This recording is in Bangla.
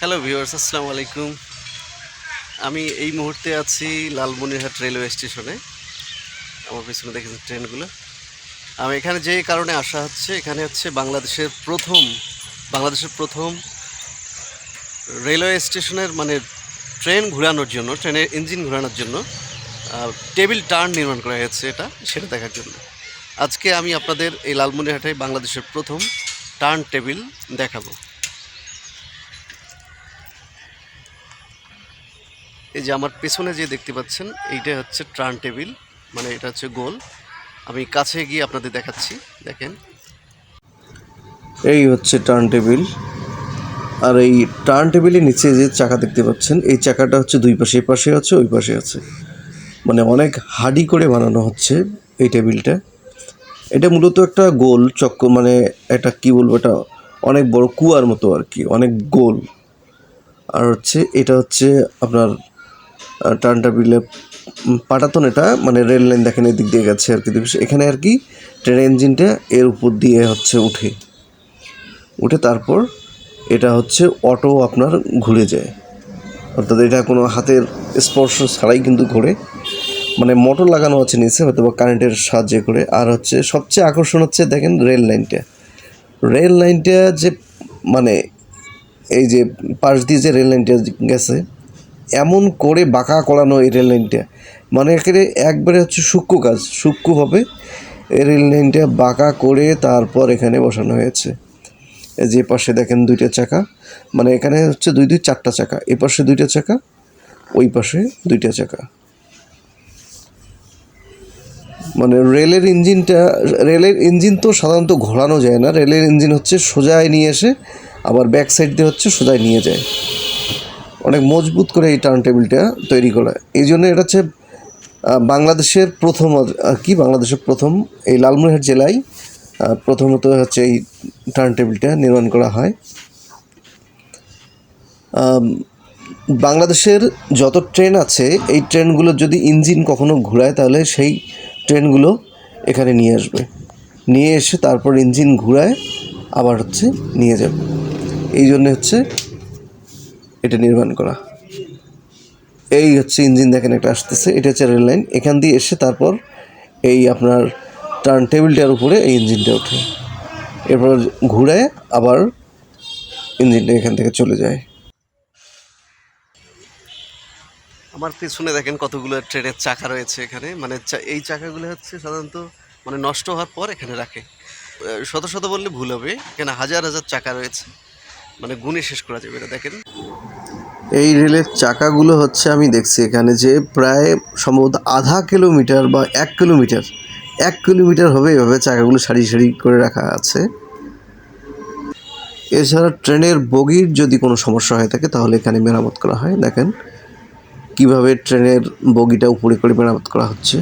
হ্যালো ভিউয়ার্স আসসালামু আলাইকুম। আমি এই মুহূর্তে আছি লালমনিরহাট রেলওয়ে স্টেশনে আমার পিছনে দেখেছেন ট্রেনগুলো। আমি এখানে যে কারণে আসা হচ্ছে, এখানে হচ্ছে বাংলাদেশের প্রথম বাংলাদেশের প্রথম রেলওয়ে স্টেশনের মানে ট্রেন ঘোরানোর জন্য, ট্রেনের ইঞ্জিন ঘোরানোর জন্য টেবিল টার্ন নির্মাণ করা হয়েছে এটা, সেটা দেখার জন্য। আজকে আমি আপনাদের এই লালমনিরহাটে বাংলাদেশের প্রথম টার্ন টেবিল দেখাবো। এই যে আমার পেছনে যে দেখতে পাচ্ছেন এইটা হচ্ছে ট্রান টেবিল মানে এটা হচ্ছে গোল। আমি কাছে গিয়ে আপনাদের দেখাচ্ছি, দেখেন। এই হচ্ছে টার্ন টেবিল। আর এই টার্ন টেবিলের নিচে যে চাকা দেখতে পাচ্ছেন, এই চাকাটা হচ্ছে দুই পাশে পাশে আছে, ওই পাশে আছে। মানে অনেক হাডি করে বানানো হচ্ছে এই টেবিলটা। এটা মূলত একটা গোল চক্র মানে এটা কি বলব, এটা অনেক বড় কুয়ার মতো আর কি, অনেক গোল। আর হচ্ছে, এটা হচ্ছে আপনার টার্ন টেবিলে পাটাতন এটা মানে রেল লাইন দেখেন এদিক দিয়ে গেছে আর কি। এখানে আর কি ট্রেন ইঞ্জিনটা এর উপর দিয়ে হচ্ছে উঠে। উঠে তারপর এটা হচ্ছে অটো আপনার ঘুরে যায়। অর্থাৎ এটা কোনো হাতের স্পর্শ ছাড়াই কিন্তু ঘোরে। মানে মোটর লাগানো আছে নিচে হয়তো বা কারেন্টের সাহায্যে করে। আর হচ্ছে সবচেয়ে আকর্ষণ হচ্ছে দেখেন রেল লাইনটা। রেল লাইনটা যে মানে এই যে পাশ দিয়ে যে রেল লাইনটা গেছে এমন করে বাঁকা করানো এই রেল লাইনটা মানে একেবারে একবারে হচ্ছে সূক্ষ্ম কাজ সূক্ষ্মভাবে এই রেল লাইনটা বাঁকা করে তারপর এখানে বসানো হয়েছে। যে পাশে দেখেন দুইটা চাকা মানে এখানে হচ্ছে দুই দুই চারটা চাকা। এ পাশে দুইটা চাকা, ওই পাশে দুইটা চাকা। মানে রেলের ইঞ্জিনটা রেলের ইঞ্জিন তো সাধারণত ঘোরানো যায় না। রেলের ইঞ্জিন হচ্ছে সোজায় নিয়ে এসে, আবার ব্যাক সাইড দিয়ে হচ্ছে সোজায় নিয়ে যায়। অনেক মজবুত করে এই টার্ন টেবিলটা তৈরি করা। এই জন্য এটা হচ্ছে বাংলাদেশের প্রথম কি বাংলাদেশের প্রথম? এই লালমনিরহাট জেলায় প্রথমত হচ্ছে এই টার্ন টেবিলটা নির্মাণ করা হয়। বাংলাদেশের যত ট্রেন আছে, এই ট্রেনগুলো যদি ইঞ্জিন কখনো ঘোরায়, তাহলে সেই ট্রেনগুলো এখানে নিয়ে আসবে। নিয়ে এসে তারপর ইঞ্জিন ঘুরায়, আবার হচ্ছে নিয়ে যাবে। এই জন্য হচ্ছে এটা নির্মাণ করা। এই হচ্ছে ইঞ্জিন দেখেন একটা আসতেছে, এটা হচ্ছে রেল লাইন। এখান দিয়ে এসে তারপর এই আপনার টার্ন টেবিলটার উপরে এই ইঞ্জিনটা ওঠে। এরপর ঘুরে আবার ইঞ্জিনটা এখান থেকে চলে যায়। আমার পিছনে দেখেন কতগুলো ট্রেনের চাকা রয়েছে এখানে। মানে এই চাকাগুলো হচ্ছে সাধারণত মানে নষ্ট হওয়ার পর এখানে রাখে। শত শত বললে ভুল হবে। এখানে হাজার হাজার চাকা রয়েছে। মানে গুণে শেষ করা যাবে এটা, দেখেন। এই রেলের চাকাগুলো হচ্ছে আমি দেখছি এখানে যে প্রায় সম্ভবত আধা কিলোমিটার বা এক কিলোমিটার এক কিলোমিটার হবে এভাবে চাকাগুলো সারি সারি করে রাখা আছে। এছাড়া ট্রেনের বগির যদি কোনো সমস্যা হয়ে থাকে, তাহলে এখানে মেরামত করা হয়। দেখেন, কীভাবে ট্রেনের বগিটা উপরে করে মেরামত করা হচ্ছে।